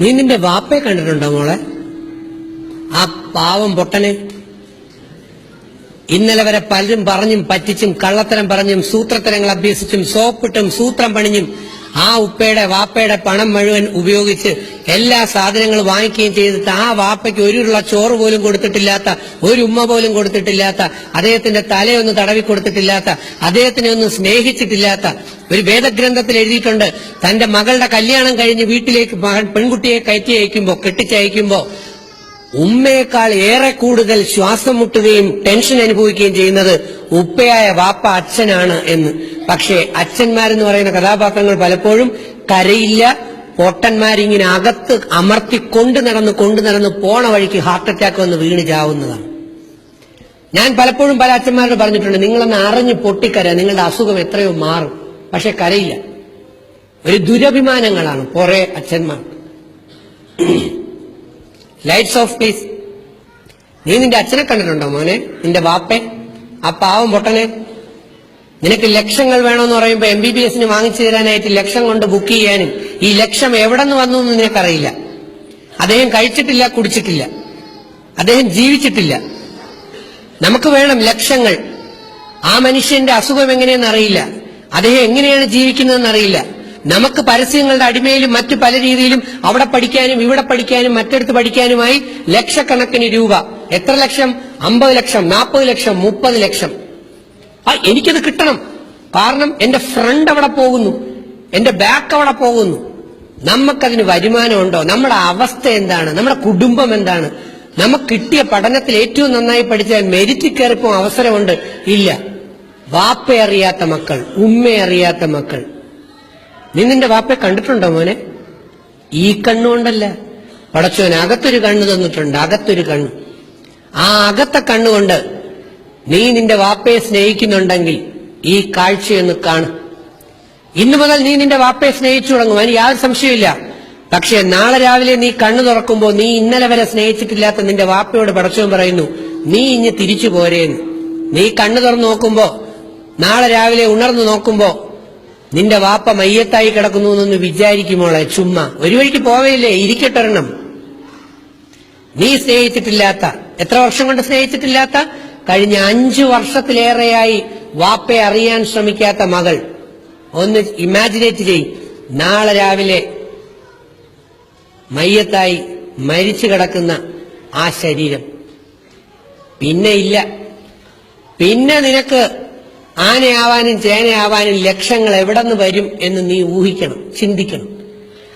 നീ നിന്റെ വാപ്പയെ കണ്ടിട്ടുണ്ടോ മോളെ? ആ പാവം പൊട്ടനെ. ഇന്നലെ വരെ പലരും പറഞ്ഞും പറ്റിച്ചും കള്ളത്തരം പറഞ്ഞും സൂത്രത്തരങ്ങൾ അഭ്യസിച്ചും സോപ്പിട്ടും സൂത്രം പണിഞ്ഞും ആ ഉപ്പയുടെ വാപ്പയുടെ പണം മുഴുവൻ ഉപയോഗിച്ച് എല്ലാ സാധനങ്ങളും വാങ്ങിക്കുകയും ചെയ്തിട്ട് ആ വാപ്പയ്ക്ക് ഒരു ഉള്ള ചോറ് പോലും കൊടുത്തിട്ടില്ലാത്ത ഒരു ഉമ്മ പോലും കൊടുത്തിട്ടില്ലാത്ത അദ്ദേഹത്തിന്റെ തലയൊന്ന് തടവി കൊടുത്തിട്ടില്ലാത്ത അദ്ദേഹത്തിനെ ഒന്നും സ്നേഹിച്ചിട്ടില്ലാത്ത ഒരു വേദഗ്രന്ഥത്തിൽ എഴുതിയിട്ടുണ്ട് തന്റെ മകളുടെ കല്യാണം കഴിഞ്ഞ് വീട്ടിലേക്ക് പെൺകുട്ടിയെ കയറ്റി അയക്കുമ്പോ കെട്ടിച്ചയക്കുമ്പോ ഉമ്മയേക്കാൾ ഏറെ കൂടുതൽ ശ്വാസം മുട്ടുകയും ടെൻഷൻ അനുഭവിക്കുകയും ചെയ്യുന്നത് ഉപ്പയായ വാപ്പ അച്ഛനാണ് എന്ന്. പക്ഷേ അച്ഛന്മാരെന്ന് പറയുന്ന കഥാപാത്രങ്ങൾ പലപ്പോഴും കരയില്ല പൊട്ടന്മാരിങ്ങനെ അകത്ത് അമർത്തി കൊണ്ടു നടന്ന് കൊണ്ടു നടന്ന് പോണ വഴിക്ക് ഹാർട്ട് അറ്റാക്ക് വന്ന് വീണ് ചാവുന്നതാണ്. ഞാൻ പലപ്പോഴും പല അച്ഛന്മാരോട് പറഞ്ഞിട്ടുണ്ട് നിങ്ങളൊന്ന് അറിഞ്ഞ് പൊട്ടിക്കര നിങ്ങളുടെ അസുഖം എത്രയോ മാറും. പക്ഷെ കരയില്ല. ഒരു ദുരഭിമാനങ്ങളാണ് കുറെ അച്ഛന്മാർ ലൈറ്റ്സ് ഓഫ് പ്ലീസ് നീ നിന്റെ അച്ഛനെ കണ്ടിട്ടുണ്ടോ മോനെ? നിന്റെ വാപ്പെ? ആ പാവം പൊട്ടനെ? നിനക്ക് ലക്ഷങ്ങൾ വേണമെന്ന് പറയുമ്പോൾ എം ബി ബി എസിന് വാങ്ങിച്ചു തരാനായിട്ട് ലക്ഷം കൊണ്ട് ബുക്ക് ചെയ്യാനും ഈ ലക്ഷം എവിടെ നിന്ന് വന്നു എന്ന് നിനക്കറിയില്ല. അദ്ദേഹം കഴിച്ചിട്ടില്ല കുടിച്ചിട്ടില്ല. അദ്ദേഹം ജീവിച്ചിട്ടില്ല. നമുക്ക് വേണം ലക്ഷങ്ങൾ. ആ മനുഷ്യന്റെ അസുഖം എങ്ങനെയെന്ന് അറിയില്ല. അദ്ദേഹം എങ്ങനെയാണ് ജീവിക്കുന്നതെന്ന് അറിയില്ല. നമുക്ക് പരസ്യങ്ങളുടെ അടിമയിലും മറ്റു പല രീതിയിലും അവിടെ പഠിക്കാനും ഇവിടെ പഠിക്കാനും മറ്റെടുത്ത് പഠിക്കാനുമായി ലക്ഷക്കണക്കിന് രൂപ. എത്ര ലക്ഷം? അമ്പത് ലക്ഷം നാൽപ്പത് ലക്ഷം മുപ്പത് ലക്ഷം. ആ എനിക്കത് കിട്ടണം. കാരണം എന്റെ ഫ്രണ്ട് അവിടെ പോകുന്നു. എന്റെ ബാക്ക് അവിടെ പോകുന്നു. നമുക്കതിന് വരുമാനമുണ്ടോ? നമ്മുടെ അവസ്ഥ എന്താണ്? നമ്മുടെ കുടുംബം എന്താണ്? നമുക്ക് കിട്ടിയ പഠനത്തിൽ ഏറ്റവും നന്നായി പഠിച്ചാൽ മെരിറ്റ് കയറിപ്പോ അവസരമുണ്ട്? ഇല്ല. വാപ്പ അറിയാത്ത മക്കൾ ഉമ്മ അറിയാത്ത മക്കൾ. നീ നിന്റെ വാപ്പയെ കണ്ടിട്ടുണ്ടോ മോനെ? ഈ കണ്ണുകൊണ്ടല്ല പടച്ചോൻ അകത്തൊരു കണ്ണ് തന്നിട്ടുണ്ട് അകത്തൊരു കണ്ണ്. ആ അകത്തെ കണ്ണുകൊണ്ട് നീ നിന്റെ വാപ്പയെ സ്നേഹിക്കുന്നുണ്ടെങ്കിൽ ഈ കാഴ്ചയൊന്ന് കാണും. ഇന്നു മുതൽ നീ നിന്റെ വാപ്പയെ സ്നേഹിച്ചു തുടങ്ങും അതിന് യാതൊരു സംശയമില്ല പക്ഷെ നാളെ രാവിലെ നീ കണ്ണു തുറക്കുമ്പോൾ നീ ഇന്നലെ വരെ സ്നേഹിച്ചിട്ടില്ലാത്ത നിന്റെ വാപ്പയോട് പടച്ചവൻ പറയുന്നു നീ ഇനി തിരിച്ചു പോരേന്ന്. നീ കണ്ണു തുറന്നു നോക്കുമ്പോ നാളെ രാവിലെ ഉണർന്നു നോക്കുമ്പോ നിന്റെ വാപ്പ മയ്യത്തായി കിടക്കുന്നു എന്നൊന്ന് വിചാരിക്കുമോളെ ചുമ്മ. ഒരു വഴിക്ക് പോവയില്ലേ? ഇരിക്കട്ടൊരെണ്ണം നീ സ്നേഹിച്ചിട്ടില്ലാത്ത എത്ര വർഷം കൊണ്ട് സ്നേഹിച്ചിട്ടില്ലാത്ത? കഴിഞ്ഞ അഞ്ചു വർഷത്തിലേറെയായി വാപ്പയെ അറിയാൻ ശ്രമിക്കാത്ത മകൾ. ഒന്ന് ഇമാജിനേറ്റ് ചെയ്. നാളെ രാവിലെ മയ്യത്തായി മരിച്ചു കിടക്കുന്ന ആ ശരീരം. പിന്നെ ഇല്ല. പിന്നെ നിനക്ക് ആനയാവാനും ചേനയാവാനും ലക്ഷങ്ങൾ എവിടെ നിന്ന് വരും എന്ന് നീ ഊഹിക്കണം ചിന്തിക്കണം.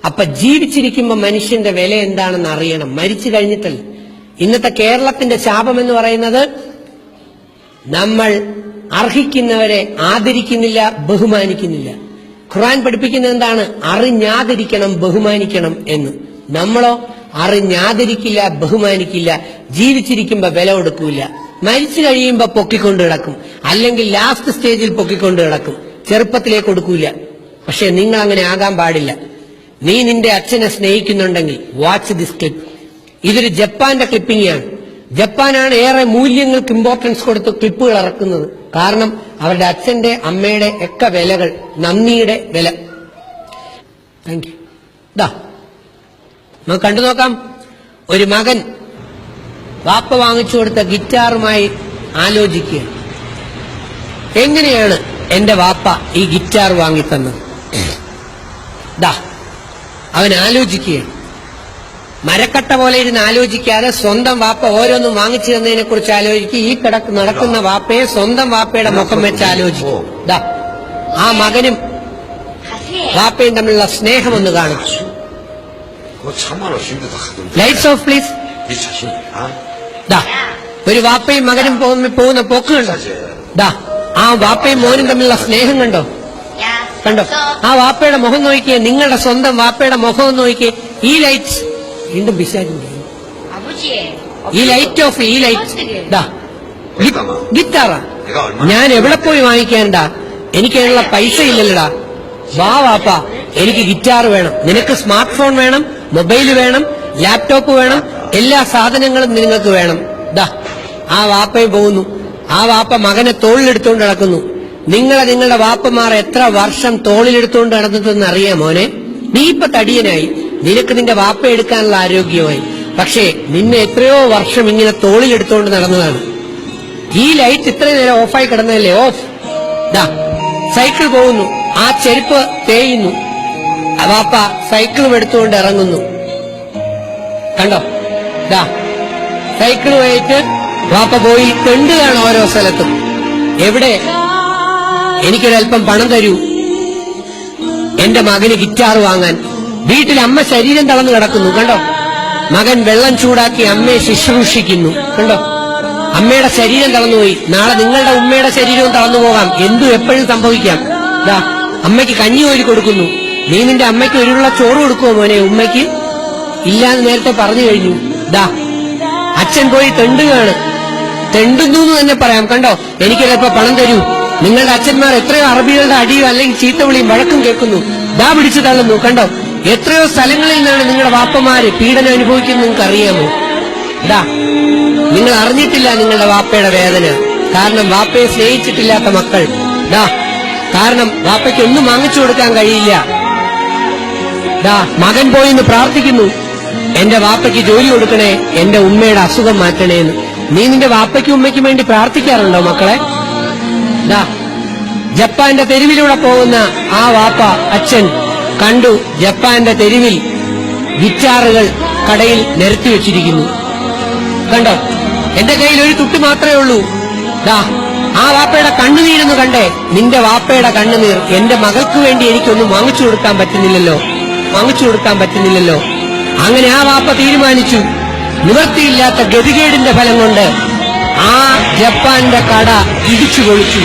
അപ്പൊ ജീവിച്ചിരിക്കുമ്പോൾ മനുഷ്യന്റെ വില എന്താണെന്ന് അറിയണം. മരിച്ചു കഴിഞ്ഞിട്ടല്ല. ഇന്നത്തെ കേരളത്തിന്റെ ശാപം എന്ന് പറയുന്നത് നമ്മൾ അർഹിക്കുന്നവരെ ആദരിക്കുന്നില്ല ബഹുമാനിക്കുന്നില്ല. ഖുറാൻ പഠിപ്പിക്കുന്നത് എന്താണ്? അറിഞ്ഞാദരിക്കണം ബഹുമാനിക്കണം എന്ന്. നമ്മളോ അറിഞ്ഞാദരിക്കില്ല ബഹുമാനിക്കില്ല ജീവിച്ചിരിക്കുമ്പോ വില കൊടുക്കൂല. മരിച്ചു കഴിയുമ്പോ പൊക്കിക്കൊണ്ട് കിടക്കും. അല്ലെങ്കിൽ ലാസ്റ്റ് സ്റ്റേജിൽ പൊക്കിക്കൊണ്ട് കിടക്കും. ചെറുപ്പത്തിലേക്ക് കൊടുക്കൂല പക്ഷെ നിങ്ങൾ അങ്ങനെ ആകാൻ പാടില്ല. നീ നിന്റെ അച്ഛനെ സ്നേഹിക്കുന്നുണ്ടെങ്കിൽ വാച്ച് ദിസ് ക്ലിപ്പ് ഇതൊരു ജപ്പാന്റെ ക്ലിപ്പിംഗ് ആണ് ജപ്പാനാണ് ഏറെ മൂല്യങ്ങൾക്ക് ഇമ്പോർട്ടൻസ് കൊടുത്ത് ക്ലിപ്പുകൾ ഇറക്കുന്നത്. കാരണം അവരുടെ അച്ഛന്റെ അമ്മയുടെ ഒക്കെ വിലകൾ നന്ദിയുടെ വില. താങ്ക് യു ദാ നമുക്ക് കണ്ടു നോക്കാം. ഒരു മകൻ വാപ്പ വാങ്ങിച്ചു കൊടുത്ത ഗിറ്റാറുമായി ആലോചിക്കുക എങ്ങനെയാണ് എന്റെ വാപ്പ ഈ ഗിറ്റാർ വാങ്ങിത്തന്നത്? ദാ അവൻ ആലോചിക്കുകയാണ്. മരക്കട്ട പോലെ ഇരുന്ന് ആലോചിക്കാതെ സ്വന്തം വാപ്പ ഓരോന്നും വാങ്ങിച്ചു തന്നതിനെ കുറിച്ച് ആലോചിക്കുക. ഈ കിടക്ക് നടക്കുന്ന വാപ്പയെ സ്വന്തം വാപ്പയുടെ മുഖം വെച്ച് ആലോചിക്കും ദാ ആ മകനും വാപ്പയും തമ്മിലുള്ള സ്നേഹം ഒന്ന് കാണിച്ചു. ലൈറ്റ്സ് ഓഫ് പ്ലീസ് ദാ ഒരു വാപ്പയും മകനും പോകുന്ന പോക്ക് ദാ ആ വാപ്പയും മോനും തമ്മിലുള്ള സ്നേഹം കണ്ടോ? കണ്ടോ? ആ വാപ്പയുടെ മുഖം നോക്കിയേ നിങ്ങളുടെ സ്വന്തം വാപ്പയുടെ മുഖം നോക്കിയേ. ഈ ലൈറ്റ് വീണ്ടും പിശാചും ഈ ലൈറ്റ് ഓഫ് ഈ ലൈറ്റ് ദാ ഞാൻ എവിടെ പോയി വാങ്ങിക്കേണ്ട എനിക്ക് പൈസ ഇല്ലല്ലടാ. വാ വാപ്പ എനിക്ക് ഗിറ്റാർ വേണം. നിനക്ക് സ്മാർട്ട് ഫോൺ വേണം മൊബൈൽ വേണം ലാപ്ടോപ്പ് വേണം എല്ലാ സാധനങ്ങളും നിങ്ങൾക്ക് വേണം. ദാ ആ വാപ്പയും പോകുന്നു. ആ വാപ്പ മകനെ തോളിലെടുത്തുകൊണ്ട് നടക്കുന്നു. നിങ്ങളെ നിങ്ങളുടെ വാപ്പമാർ എത്ര വർഷം തോളിലെടുത്തുകൊണ്ട് നടന്നിട്ടെന്ന് അറിയാം മോനെ. നീ ഇപ്പൊ തടിയനായി. നിനക്ക് നിന്റെ വാപ്പ എടുക്കാനുള്ള ആരോഗ്യമായി. പക്ഷേ നിന്നെ എത്രയോ വർഷം ഇങ്ങനെ തോളിലെടുത്തുകൊണ്ട് നടന്നതാണ്. ഈ ലൈറ്റ് ഇത്രയും നേരം ഓഫായി കിടന്നതല്ലേ? ഓഫ്. ദാ സൈക്കിൾ പോകുന്നു. ആ ചെരുപ്പ് തേയുന്നു. വാപ്പ സൈക്കിളും എടുത്തുകൊണ്ട് ഇറങ്ങുന്നു. കണ്ടോ? ദാ സൈക്കിളുമായിട്ട് വാപ്പ പോയി തെണ്ടുകയാണ് ഓരോ സ്ഥലത്തും. എവിടെ? എനിക്കൊരല്പം പണം തരൂ. എന്റെ മകന് ഗിറ്റാർ വാങ്ങാൻ. വീട്ടിൽ അമ്മ ശരീരം തളർന്നു കിടക്കുന്നു കണ്ടോ? മകൻ വെള്ളം ചൂടാക്കി അമ്മയെ ശുശ്രൂഷിക്കുന്നു കണ്ടോ? അമ്മയുടെ ശരീരം തളർന്നുപോയി നാളെ നിങ്ങളുടെ ഉമ്മയുടെ ശരീരവും തളർന്നു പോകാം. എന്തും എപ്പോഴും സംഭവിക്കാം. ദാ അമ്മയ്ക്ക് കഞ്ഞി കോരി കൊടുക്കുന്നു. നീ നിന്റെ അമ്മയ്ക്ക് ഒരുള്ള ചോറ് കൊടുക്കുമോ മോനെ? ഉമ്മയ്ക്ക്? ഇല്ലാന്ന് നേരത്തെ പറഞ്ഞു കഴിഞ്ഞു. ദാ അച്ഛൻ പോയി തെണ്ടുകയാണ്. തെണ്ടുന്നു എന്ന് തന്നെ പറയാം. കണ്ടോ? എനിക്ക് ചിലപ്പോ പണം തരൂ. നിങ്ങളുടെ അച്ഛന്മാർ എത്രയോ അറബികളുടെ അടിയോ അല്ലെങ്കിൽ ചീത്തവിളിയും വഴക്കും കേൾക്കുന്നു. ദാ പിടിച്ചു തള്ളുന്നു. കണ്ടോ? എത്രയോ സ്ഥലങ്ങളിൽ നിന്നാണ് നിങ്ങളുടെ വാപ്പമാര് പീഡനം അനുഭവിക്കുന്നത് നിങ്ങൾക്ക് അറിയാമോ? ദാ നിങ്ങൾ അറിഞ്ഞിട്ടില്ല നിങ്ങളുടെ വാപ്പയുടെ വേദന. കാരണം വാപ്പയെ സ്നേഹിച്ചിട്ടില്ലാത്ത മക്കൾ. ദാ കാരണം വാപ്പയ്ക്ക് ഒന്നും വാങ്ങിച്ചു കൊടുക്കാൻ കഴിയില്ല. ദാ മകൻ പോയി എന്ന് പ്രാർത്ഥിക്കുന്നു. എന്റെ വാപ്പയ്ക്ക് ജോലി കൊടുക്കണേ എന്റെ ഉമ്മയുടെ അസുഖം മാറ്റണേ എന്ന് നീ നിന്റെ വാപ്പയ്ക്കും ഉമ്മയ്ക്കും വേണ്ടി പ്രാർത്ഥിക്കാറുണ്ടോ മക്കളെ? ദാ ജപ്പാന്റെ തെരുവിലൂടെ പോകുന്ന ആ വാപ്പ അച്ഛൻ കണ്ടു ജപ്പാന്റെ തെരുവിൽ ഗിറ്റാറുകൾ കടയിൽ നിരത്തി വെച്ചിരിക്കുന്നു. കണ്ടോ? എന്റെ കയ്യിൽ ഒരു തുട്ട് മാത്രമേ ഉള്ളൂ. ദാ ആ വാപ്പയുടെ കണ്ണുനീരെന്ന് കണ്ടേ. നിന്റെ വാപ്പയുടെ കണ്ണുനീർ എന്റെ മകൾക്ക് വേണ്ടി എനിക്കൊന്നും വാങ്ങിച്ചു കൊടുക്കാൻ പറ്റുന്നില്ലല്ലോ. വാങ്ങിച്ചു കൊടുക്കാൻ പറ്റുന്നില്ലല്ലോ. അങ്ങനെ ആ വാപ്പ തീരുമാനിച്ചു. നിവൃത്തിയില്ലാത്ത ഗതികേടിന്റെ ഫലം കൊണ്ട് ആ ജപ്പാന്റെ കട ഇടിച്ചു കൊളിച്ചു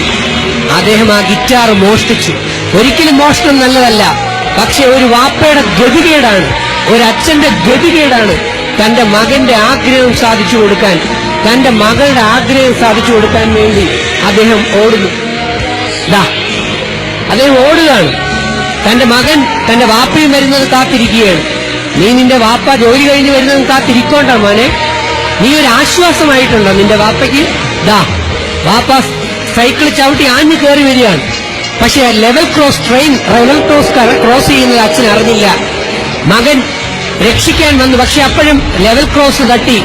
അദ്ദേഹം ആ ഗിറ്റാർ മോഷ്ടിച്ചു. ഒരിക്കലും മോഷണം നല്ലതല്ല. പക്ഷെ ഒരു വാപ്പയുടെ ഗതികേടാണ്. ഒരു അച്ഛന്റെ ഗതികേടാണ്. തന്റെ മകന്റെ ആഗ്രഹം സാധിച്ചു കൊടുക്കാൻ തന്റെ മകളുടെ ആഗ്രഹം സാധിച്ചു കൊടുക്കാൻ വേണ്ടി അദ്ദേഹം ഓടുന്നു. ദാ അദ്ദേഹം ഓടുകയാണ്. തന്റെ മകൻ തന്റെ വാപ്പയും വരുന്നത് കാത്തിരിക്കുകയാണ്. നീ നിന്റെ വാപ്പ ജോലി കഴിഞ്ഞ് വരുന്നത് കാത്തിരിക്കോണ്ട മോനെ. നീ ഒരു ആശ്വാസമായിട്ടുണ്ടോ നിന്റെ വാപ്പയ്ക്ക്? ദാ വാപ്പ സൈക്കിൾ ചവിട്ടി ആഞ്ഞു കയറി വരികയാണ്. പക്ഷെ level cross train level cross cross ചെയ്യുന്നത് അച്ഛൻ അറിഞ്ഞില്ല. മകൻ രക്ഷിക്കാൻ വന്നു പക്ഷെ അപ്പോഴും ലെവൽ ക്രോസ് തട്ടി.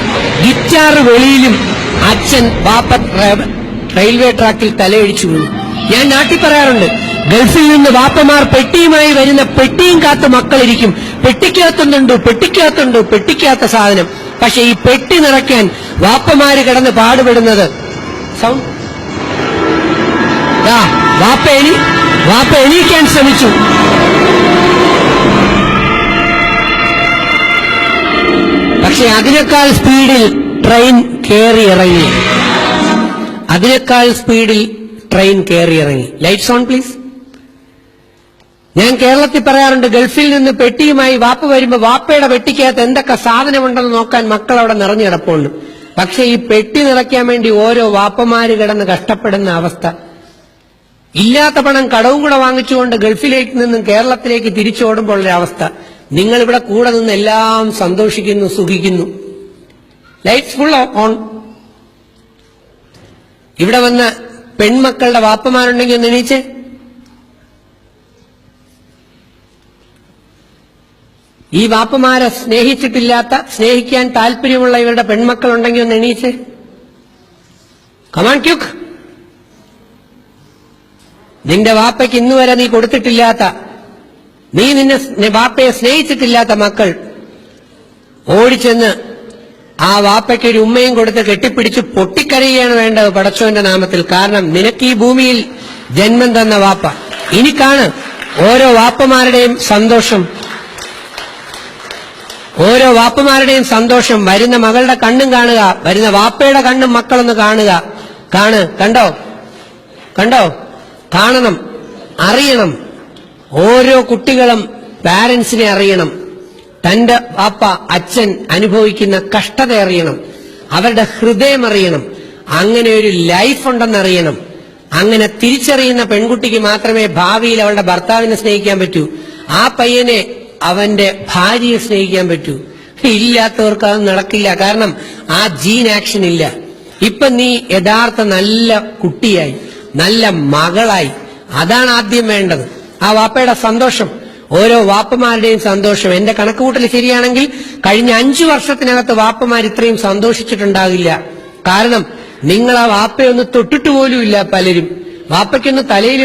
ഗിറ്റാർ വെളിയിലും അച്ഛൻ വാപ്പ റെയിൽവേ ട്രാക്കിൽ തലയിടിച്ചു വീണു. ഞാൻ നാട്ടിൽ പറയാറുണ്ട് ഗൾഫിൽ നിന്ന് വാപ്പമാർ പെട്ടിയുമായി വരുന്ന പെട്ടിയും കാത്ത് മക്കളിരിക്കും. പെട്ടിക്കകത്തുന്നുണ്ട് പെട്ടിക്കകത്തുണ്ട് പെട്ടിക്കകത്ത സാധനം. പക്ഷെ ഈ പെട്ടി നിറയ്ക്കാൻ വാപ്പമാര് കിടന്ന് പാടുപെടുന്നത്. സൗണ്ട് വാപ്പ എണി വാപ്പ എണീക്കാൻ ശ്രമിച്ചു. പക്ഷെ അതിനേക്കാൾ സ്പീഡിൽ ട്രെയിൻ കയറി ഇറങ്ങി. അതിനേക്കാൾ സ്പീഡിൽ ട്രെയിൻ കയറി ഇറങ്ങി. ലൈറ്റ്സ് ഓൺ പ്ലീസ് ഞാൻ കേരളത്തിൽ പറയാറുണ്ട് ഗൾഫിൽ നിന്ന് പെട്ടിയുമായി വാപ്പ വരുമ്പോൾ വാപ്പയുടെ പെട്ടിക്കകത്ത് എന്തൊക്കെ സാധനമുണ്ടെന്ന് നോക്കാൻ മക്കൾ അവിടെ നിറഞ്ഞു കിടപ്പുണ്ട്. പക്ഷെ ഈ പെട്ടി നിറയ്ക്കാൻ വേണ്ടി ഓരോ വാപ്പമാര് കിടന്ന് കഷ്ടപ്പെടുന്ന അവസ്ഥ. ഇല്ലാത്ത പണം കടവും കൂടെ വാങ്ങിച്ചുകൊണ്ട് ഗൾഫിലേക്ക് നിന്നും കേരളത്തിലേക്ക് തിരിച്ചോടുമ്പോൾ അവസ്ഥ. നിങ്ങൾ ഇവിടെ കൂടെ നിന്ന് എല്ലാം സന്തോഷിക്കുന്നു സുഖിക്കുന്നു. ലൈറ്റ്സ് ഫുൾ ഓൺ ഇവിടെ വന്ന പെൺമക്കളുടെ വാപ്പമാരുണ്ടെങ്കിൽ ഒന്ന് എണീച്ച്. ഈ വാപ്പമാരെ സ്നേഹിച്ചിട്ടില്ലാത്ത സ്നേഹിക്കാൻ താല്പര്യമുള്ള ഇവരുടെ പെൺമക്കളുണ്ടെങ്കിൽ ഒന്ന് എണീച്ച് കമാൻ ക്യുക്ക് നിന്റെ വാപ്പയ്ക്ക് ഇന്നുവരെ നീ കൊടുത്തിട്ടില്ലാത്ത നീ നിന്നെ വാപ്പയെ സ്നേഹിച്ചിട്ടില്ലാത്ത മക്കൾ ഓടിച്ചെന്ന് ആ വാപ്പയ്ക്ക് ഒരു ഉമ്മയും കൊടുത്ത് കെട്ടിപ്പിടിച്ച് പൊട്ടിക്കരയുകയാണ് വേണ്ടത് പടച്ചോന്റെ നാമത്തിൽ. കാരണം നിനക്ക് ഈ ഭൂമിയിൽ ജന്മം തന്ന വാപ്പ. ഇനിക്കാണ് കാണ് ഓരോ വാപ്പമാരുടെയും സന്തോഷം. ഓരോ വാപ്പമാരുടെയും സന്തോഷം വരുന്ന മകളുടെ കണ്ണും കാണുക വരുന്ന വാപ്പയുടെ കണ്ണും മക്കളൊന്ന് കാണുക. കാണ് കണ്ടോ? കണ്ടോ? കാണണം അറിയണം. ഓരോ കുട്ടികളും പാരന്റ്സിനെ അറിയണം. തന്റെ വാപ്പ അച്ഛൻ അനുഭവിക്കുന്ന കഷ്ടത അറിയണം. അവരുടെ ഹൃദയം അറിയണം. അങ്ങനെ ഒരു ലൈഫ് ഉണ്ടെന്നറിയണം അങ്ങനെ തിരിച്ചറിയുന്ന പെൺകുട്ടിക്ക് മാത്രമേ ഭാവിയിൽ അവളുടെ ഭർത്താവിനെ സ്നേഹിക്കാൻ പറ്റൂ. ആ പയ്യനെ അവന്റെ ഭാര്യയെ സ്നേഹിക്കാൻ പറ്റൂ. ഇല്ലാത്തവർക്ക് അത് നടക്കില്ല. കാരണം ആ ജീൻ ആക്ഷൻ ഇല്ല. ഇപ്പൊ നീ യഥാർത്ഥ നല്ല കുട്ടിയായി നല്ല മകളായി. അതാണ് ആദ്യം വേണ്ടത്. ആ വാപ്പയുടെ സന്തോഷം ഓരോ വാപ്പമാരുടെയും സന്തോഷം. എന്റെ കണക്കുകൂട്ടൽ ശരിയാണെങ്കിൽ കഴിഞ്ഞ അഞ്ചു വർഷത്തിനകത്ത് വാപ്പമാർ ഇത്രയും സന്തോഷിച്ചിട്ടുണ്ടാകില്ല. കാരണം നിങ്ങൾ ആ വാപ്പയൊന്ന് തൊട്ടിട്ട് ഇല്ല പലരും. വാപ്പയ്ക്കൊന്ന് തലയിൽ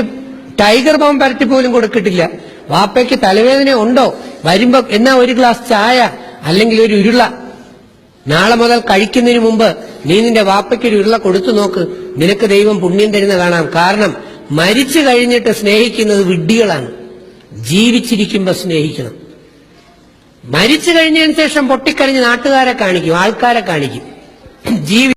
ടൈഗർ ബോംബ് പരത്തി പോലും കൊടുക്കിട്ടില്ല വാപ്പയ്ക്ക് തലവേദന ഉണ്ടോ? വരുമ്പോ എന്നാ ഒരു ഗ്ലാസ് ചായ അല്ലെങ്കിൽ ഒരു ഉരുള? നാളെ മുതൽ കഴിക്കുന്നതിന് മുമ്പ് നീ നിന്റെ വാപ്പയ്ക്ക് ഒരു ഉരുള കൊടുത്തു നോക്ക്. നിനക്ക് ദൈവം പുണ്യം തരുന്ന കാണാം. കാരണം മരിച്ചു കഴിഞ്ഞിട്ട് സ്നേഹിക്കുന്നത് വിഡ്ഢികളാണ്. ജീവിച്ചിരിക്കുമ്പോ സ്നേഹിക്കണം. മരിച്ചു കഴിഞ്ഞതിന് ശേഷം പൊട്ടിക്കരഞ്ഞ് നാട്ടുകാരെ കാണിക്കും ആൾക്കാരെ കാണിക്കും. ജീവി